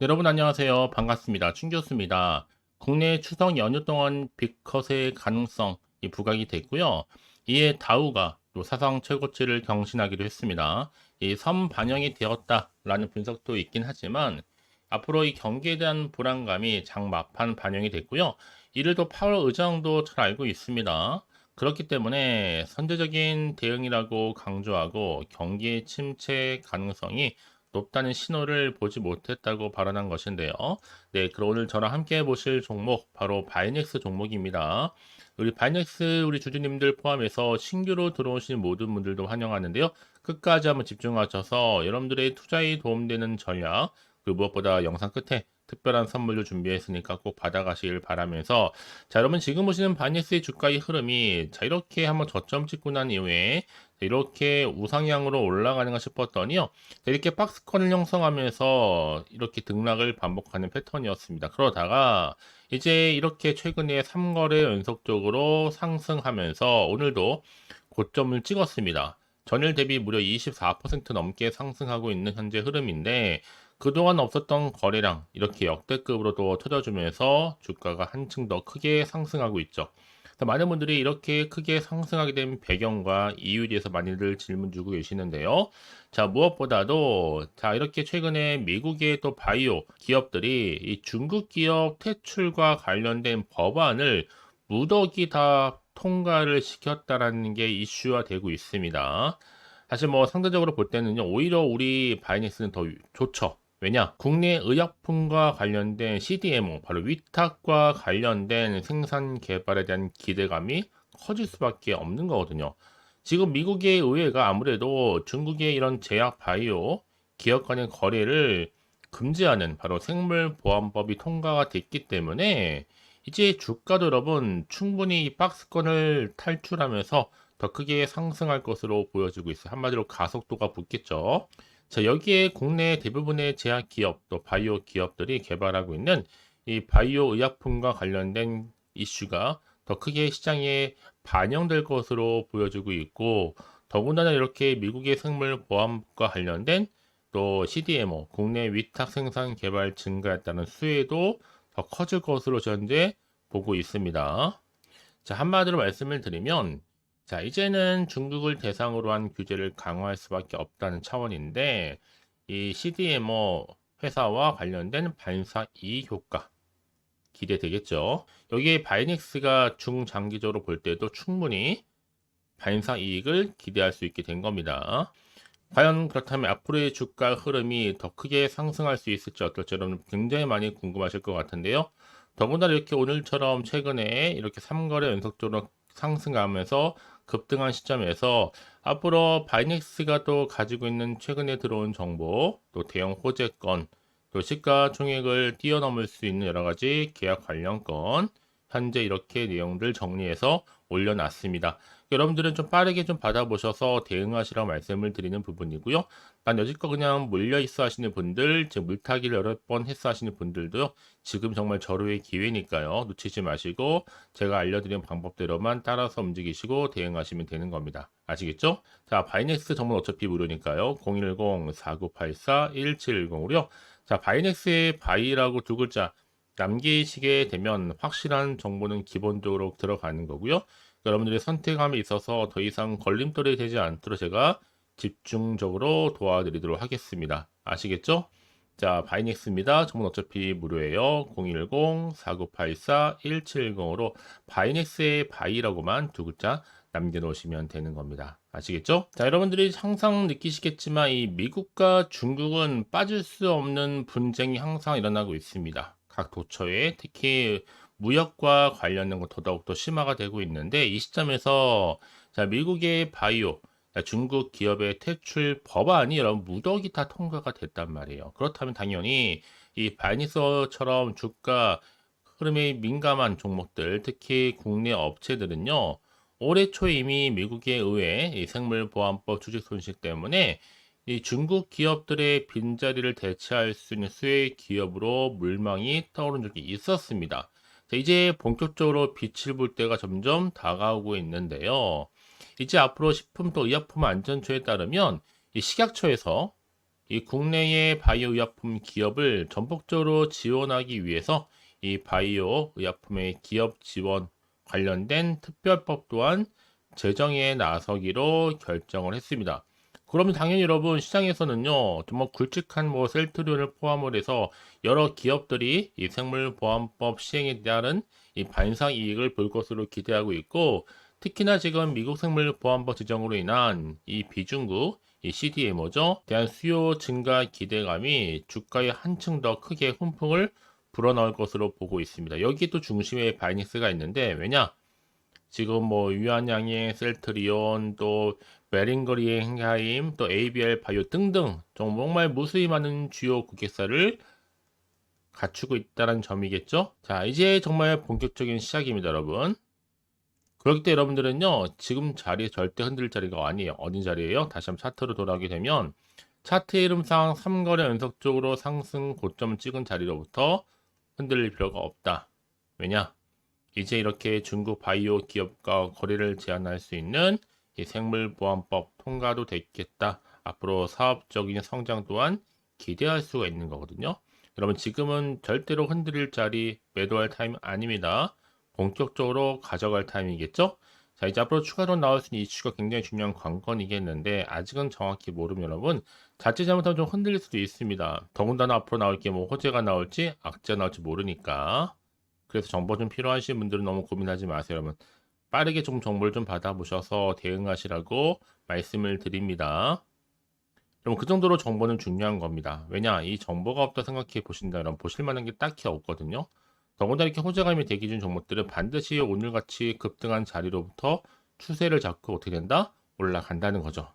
네, 여러분 안녕하세요. 반갑습니다. 충교수입니다. 국내 추석 연휴 동안 빅컷의 가능성이 부각이 됐고요. 이에 다우가 또 사상 최고치를 경신하기도 했습니다. 이 선 반영이 되었다라는 분석도 있긴 하지만 앞으로 이 경기에 대한 불안감이 장 막판 반영이 됐고요. 이를 또 파월 의장도 잘 알고 있습니다. 그렇기 때문에 선제적인 대응이라고 강조하고 경기의 침체 가능성이 높다는 신호를 보지 못했다고 발언한 것인데요. 네, 그럼 오늘 저랑 함께 보실 종목 바로 바이넥스 종목입니다. 우리 바이넥스 우리 주주님들 포함해서 신규로 들어오신 모든 분들도 환영하는데요. 끝까지 한번 집중하셔서 여러분들의 투자에 도움되는 전략, 그 무엇보다 영상 끝에 특별한 선물도 준비했으니까 꼭 받아가시길 바라면서 자 여러분 지금 보시는 바이넥스의 주가의 흐름이 자 이렇게 한번 저점 찍고 난 이후에 이렇게 우상향으로 올라가는가 싶었더니요. 이렇게 박스권을 형성하면서 이렇게 등락을 반복하는 패턴이었습니다. 그러다가 이제 이렇게 최근에 3거래 연속적으로 상승하면서 오늘도 고점을 찍었습니다. 전일 대비 무려 24% 넘게 상승하고 있는 현재 흐름인데 그동안 없었던 거래량 이렇게 역대급으로도 터져주면서 주가가 한층 더 크게 상승하고 있죠. 많은 분들이 이렇게 크게 상승하게 된 배경과 이유에 대해서 많이들 질문 주고 계시는데요. 자, 무엇보다도 자, 이렇게 최근에 미국의 또 바이오 기업들이 이 중국 기업 퇴출과 관련된 법안을 무더기 다 통과를 시켰다라는 게 이슈화 되고 있습니다. 사실 뭐 상대적으로 볼 때는요, 오히려 우리 바이닉스는 더 좋죠. 왜냐? 국내 의약품과 관련된 CDMO, 바로 위탁과 관련된 생산 개발에 대한 기대감이 커질 수밖에 없는 거거든요. 지금 미국의 의회가 아무래도 중국의 이런 제약 바이오 기업 간의 거래를 금지하는 바로 생물보안법이 통과가 됐기 때문에 이제 주가도 여러분 충분히 이 박스권을 탈출하면서 더 크게 상승할 것으로 보여지고 있어요. 한마디로 가속도가 붙겠죠. 자, 여기에 국내 대부분의 제약 기업 또 바이오 기업들이 개발하고 있는 이 바이오 의약품과 관련된 이슈가 더 크게 시장에 반영될 것으로 보여지고 있고 더군다나 이렇게 미국의 생물 보안과 관련된 또 CDMO 국내 위탁 생산 개발 증가에 따른 수혜도 더 커질 것으로 현재 보고 있습니다. 자, 한마디로 말씀을 드리면 자, 이제는 중국을 대상으로 한 규제를 강화할 수밖에 없다는 차원인데, 이 CDMO 회사와 관련된 반사 이익 효과 기대되겠죠. 여기에 바이닉스가 중장기적으로 볼 때도 충분히 반사 이익을 기대할 수 있게 된 겁니다. 과연 그렇다면 앞으로의 주가 흐름이 더 크게 상승할 수 있을지 어떨지 여러분 굉장히 많이 궁금하실 것 같은데요. 더군다나 이렇게 오늘처럼 최근에 이렇게 3거래 연속적으로 상승하면서 급등한 시점에서 앞으로 바이넥스가 또 가지고 있는 최근에 들어온 정보, 또 대형 호재 건, 또 시가 총액을 뛰어넘을 수 있는 여러 가지 계약 관련 건, 현재 이렇게 내용들 정리해서 올려놨습니다. 여러분들은 좀 빠르게 좀 받아보셔서 대응하시라고 말씀을 드리는 부분이고요. 난 여지껏 그냥 몰려 있어 하시는 분들, 즉 물타기를 여러 번 했어 하시는 분들도요. 지금 정말 절호의 기회니까요. 놓치지 마시고 제가 알려드린 방법대로만 따라서 움직이시고 대응하시면 되는 겁니다. 아시겠죠? 자, 바이넥스 정말 어차피 무료니까요. 010-4984-1710으로요. 자, 바이넥스의 바이라고 두 글자 남기시게 되면 확실한 정보는 기본적으로 들어가는 거고요. 여러분들의 선택함에 있어서 더 이상 걸림돌이 되지 않도록 제가 집중적으로 도와드리도록 하겠습니다. 아시겠죠? 자, 바이넥스입니다. 정말 어차피 무료예요. 010-4984-1710으로 바이넥스의 바이라고만 두 글자 남겨놓으시면 되는 겁니다. 아시겠죠? 자, 여러분들이 항상 느끼시겠지만 이 미국과 중국은 빠질 수 없는 분쟁이 항상 일어나고 있습니다. 각 도처에 특히 무역과 관련된 것 더더욱 더 심화가 되고 있는데 이 시점에서 자, 미국의 바이오, 중국 기업의 퇴출 법안이 여러분 무더기 다 통과가 됐단 말이에요. 그렇다면 당연히 이 바이니서처럼 주가 흐름에 민감한 종목들, 특히 국내 업체들은요. 올해 초 이미 미국의 의회 생물보안법 주식 손실 때문에 이 중국 기업들의 빈자리를 대체할 수 있는 수혜 기업으로 물망이 떠오른 적이 있었습니다. 이제 본격적으로 빛을 볼 때가 점점 다가오고 있는데요. 이제 앞으로 식품 또 의약품 안전처에 따르면 이 식약처에서 이 국내의 바이오 의약품 기업을 전폭적으로 지원하기 위해서 이 바이오 의약품의 기업 지원 관련된 특별법 또한 제정에 나서기로 결정을 했습니다. 그러면 당연히 여러분 시장에서는요 정말 굵직한 뭐 셀트리온을 포함을 해서 여러 기업들이 이 생물보안법 시행에 따른 이 반상 이익을 볼 것으로 기대하고 있고 특히나 지금 미국 생물보안법 지정으로 인한 이 비중국 이 CDMO죠 대한 수요 증가 기대감이 주가에 한층 더 크게 훈풍을 불어넣을 것으로 보고 있습니다. 여기 또 중심에 바이닉스가 있는데 왜냐? 지금 뭐 유한양의 셀트리온 또 베링거리의 행하임 또 ABL 바이오 등등 정말 무수히 많은 주요 고객사를 갖추고 있다는 점이겠죠. 자 이제 정말 본격적인 시작입니다 여러분. 그렇기 때문에 여러분들은요 지금 자리에 절대 흔들 자리가 아니에요. 어딘 자리예요? 다시 한번 차트로 돌아오게 되면 차트 이름상 3거래 연속적으로 상승 고점 찍은 자리로부터 흔들릴 필요가 없다. 왜냐? 이제 이렇게 중국 바이오 기업과 거래를 제한할 수 있는 이 생물보안법 통과도 됐겠다. 앞으로 사업적인 성장 또한 기대할 수가 있는 거거든요. 여러분 지금은 절대로 흔들릴 자리 매도할 타임 아닙니다. 본격적으로 가져갈 타임이겠죠? 자 이제 앞으로 추가로 나올 수 있는 이슈가 굉장히 중요한 관건이겠는데 아직은 정확히 모르면 여러분 자칫 잘못하면 좀 흔들릴 수도 있습니다. 더군다나 앞으로 나올 게 뭐 호재가 나올지 악재가 나올지 모르니까 그래서 정보 좀 필요하신 분들은 너무 고민하지 마세요 여러분. 빠르게 좀 정보를 좀 받아보셔서 대응하시라고 말씀을 드립니다. 여러분 그 정도로 정보는 중요한 겁니다. 왜냐 이 정보가 없다 생각해 보신다면 보실 만한 게 딱히 없거든요. 더군다나 이렇게 호재감이 대기 중 종목들은 반드시 오늘같이 급등한 자리로부터 추세를 잡고 어떻게 된다? 올라간다는 거죠.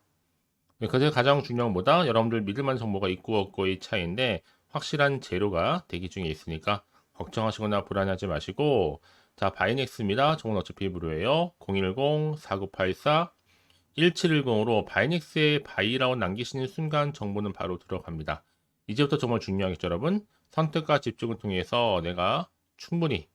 그게 가장 중요한 보다 여러분들 믿을 만한 정보가 있고 없고의 차이인데 확실한 재료가 대기 중에 있으니까 걱정하시거나 불안하지 마시고 자 바이닉스입니다. 정은 어차피 무료예요. 010-4984-1710으로 바이닉스에 바이라고 남기시는 순간 정보는 바로 들어갑니다. 이제부터 정말 중요하겠죠 여러분. 선택과 집중을 통해서 내가 충분히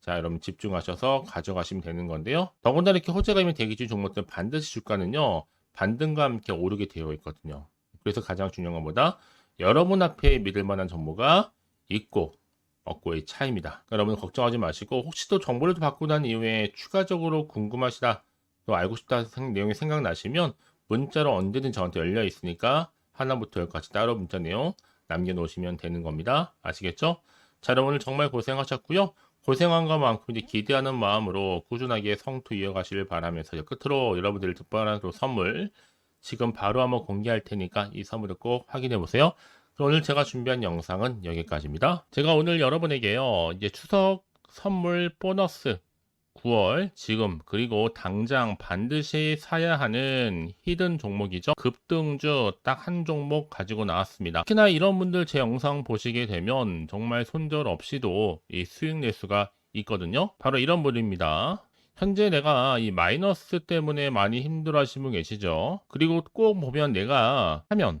자 여러분 집중하셔서 가져가시면 되는 건데요. 더군다나 이렇게 호재감이 대기 중 종목들 반드시 주가는요. 반등과 함께 오르게 되어 있거든요. 그래서 가장 중요한 것보다 여러분 앞에 믿을 만한 정보가 있고 없고의 차이입니다. 여러분 걱정하지 마시고 혹시 또 정보를 받고 난 이후에 추가적으로 궁금하시다 또 알고 싶다 생, 내용이 생각나시면 문자로 언제든 저한테 열려 있으니까 하나부터 열까지 따로 문자 내용 남겨놓으시면 되는 겁니다. 아시겠죠? 자, 여러분 오늘 정말 고생하셨고요. 고생한 것만큼 이제 기대하는 마음으로 꾸준하게 성투 이어가시길 바라면서 끝으로 여러분들 특별한 선물 지금 바로 한번 공개할 테니까 이 선물을 꼭 확인해 보세요. 오늘 제가 준비한 영상은 여기까지입니다. 제가 오늘 여러분에게요, 이제 추석 선물 보너스 9월 지금 그리고 당장 반드시 사야 하는 히든 종목이죠. 급등주 딱 한 종목 가지고 나왔습니다. 특히나 이런 분들 제 영상 보시게 되면 정말 손절 없이도 이 수익 내수가 있거든요. 바로 이런 분입니다. 현재 내가 이 마이너스 때문에 많이 힘들어 하시는 분 계시죠? 그리고 꼭 보면 내가 하면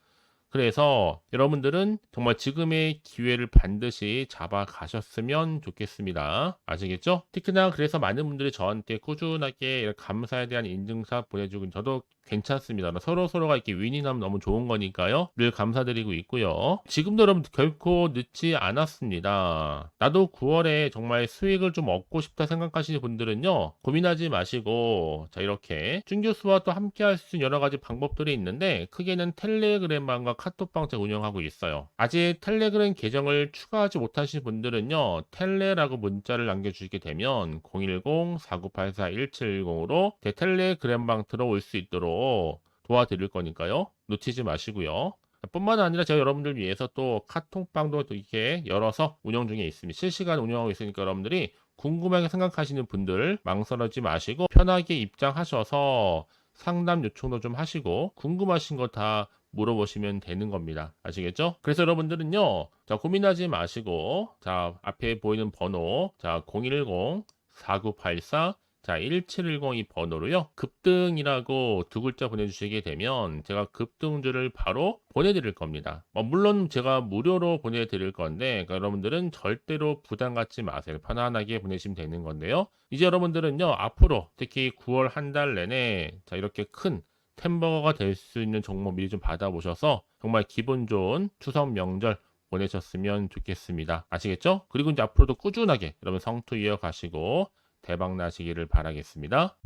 그래서 여러분들은 정말 지금의 기회를 반드시 잡아 가셨으면 좋겠습니다. 아시겠죠? 특히나 그래서 많은 분들이 저한테 꾸준하게 감사에 대한 인증샷 보내주고 저도 괜찮습니다. 서로 서로가 이렇게 윈이 나면 너무 좋은 거니까요. 늘 감사드리고 있고요. 지금도 여러분 결코 늦지 않았습니다. 나도 9월에 정말 수익을 좀 얻고 싶다 생각하시는 분들은요. 고민하지 마시고 자 이렇게 준 교수와 또 함께 할 수 있는 여러 가지 방법들이 있는데 크게는 텔레그램방과 카톡방 제가 운영하고 있어요. 아직 텔레그램 계정을 추가하지 못하신 분들은요. 텔레라고 문자를 남겨주시게 되면 010-4984-1710으로 제 텔레그램방 들어올 수 있도록 도와드릴 거니까요. 놓치지 마시고요. 뿐만 아니라 제가 여러분들 위해서 또 카톡방도 또 이렇게 열어서 운영 중에 있습니다. 실시간 운영하고 있으니까 여러분들이 궁금하게 생각하시는 분들 망설이지 마시고 편하게 입장하셔서 상담 요청도 좀 하시고 궁금하신 거 다 물어보시면 되는 겁니다. 아시겠죠? 그래서 여러분들은요, 자, 고민하지 마시고, 자, 앞에 보이는 번호, 자, 010 4984 자, 1710 이 번호로요. 급등이라고 두 글자 보내주시게 되면 제가 급등주를 바로 보내드릴 겁니다. 어, 물론 제가 무료로 보내드릴 건데 그러니까 여러분들은 절대로 부담 갖지 마세요. 편안하게 보내시면 되는 건데요. 이제 여러분들은요. 앞으로 특히 9월 한 달 내내 자 이렇게 큰 템버거가 될 수 있는 종목 미리 좀 받아보셔서 정말 기분 좋은 추석 명절 보내셨으면 좋겠습니다. 아시겠죠? 그리고 이제 앞으로도 꾸준하게 여러분 성투 이어가시고 대박 나시기를 바라겠습니다.